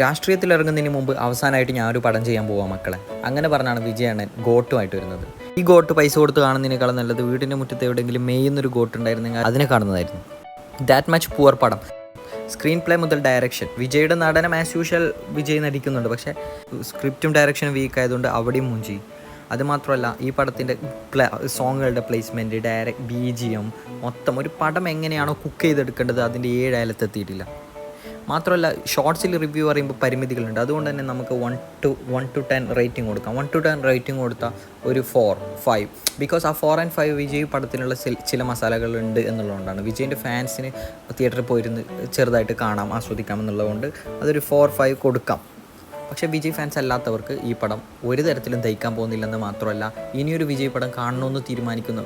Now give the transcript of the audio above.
രാഷ്ട്രീയത്തിൽ ഇറങ്ങുന്നതിന് മുമ്പ് അവസാനമായിട്ട് ഞാൻ ഒരു പടം ചെയ്യാൻ പോവാം മക്കളെ. അങ്ങനെ പറഞ്ഞാണ് വിജയണ്ണൻ ഗോട്ടുമായിട്ട് വരുന്നത്. ഈ ഗോട്ട് പൈസ കൊടുത്ത് കാണുന്നതിനേക്കാളും നല്ലത് വീടിന്റെ മുറ്റത്ത് എവിടെയെങ്കിലും മെയ്യുന്നൊരു ഗോട്ട് ഉണ്ടായിരുന്നെങ്കിൽ അതിനെ കാണുന്നതായിരുന്നു. ദാറ്റ് മച്ച് പുവർ പടം. സ്ക്രീൻ പ്ലേ മുതൽ ഡയറക്ഷൻ വിജയുടെ നടനം ആസ് യൂഷ്വൽ വിജയ് നടിക്കുന്നുണ്ട്. പക്ഷേ സ്ക്രിപ്റ്റും ഡയറക്ഷനും വീക്ക് ആയതുകൊണ്ട് അവിടെയും മുഞ്ചി. അതുമാത്രമല്ല ഈ പടത്തിന്റെ സോങ്ങുകളുടെ placement direct B G M മൊത്തം ഒരു പടം എങ്ങനെയാണോ കുക്ക് ചെയ്തെടുക്കേണ്ടത് അതിന്റെ ഏഴ് അയലത്തെത്തിയിട്ടില്ല മാത്രമല്ല ഷോർട്സിൽ റിവ്യൂ പറയുമ്പോൾ പരിമിതികളുണ്ട്. അതുകൊണ്ട് തന്നെ നമുക്ക് one to one to ten rating കൊടുക്കാം. വൺ ടു ടെൻ റേറ്റിംഗ് കൊടുത്ത ഒരു ഫോർ ഫൈവ് ബിക്കോസ് ആ ഫോർ ആൻഡ് ഫൈവ് വിജയ് പടത്തിനുള്ള ചില- മസാലകളുണ്ട് എന്നുള്ളതുകൊണ്ടാണ്. വിജയിന്റെ ഫാൻസിന് തിയേറ്ററിൽ പോയിരുന്ന് ചെറുതായിട്ട് കാണാം ആസ്വദിക്കാം എന്നുള്ളതുകൊണ്ട് അതൊരു ഫോർ ഫൈവ് കൊടുക്കാം. പക്ഷേ വിജയ് ഫാൻസ് അല്ലാത്തവർക്ക് ഈ പടം ഒരു തരത്തിലും ദഹിക്കാൻ പോകുന്നില്ലെന്ന് മാത്രമല്ല ഇനിയൊരു വിജയ് പടം കാണണമെന്ന് തീരുമാനിക്കുന്ന.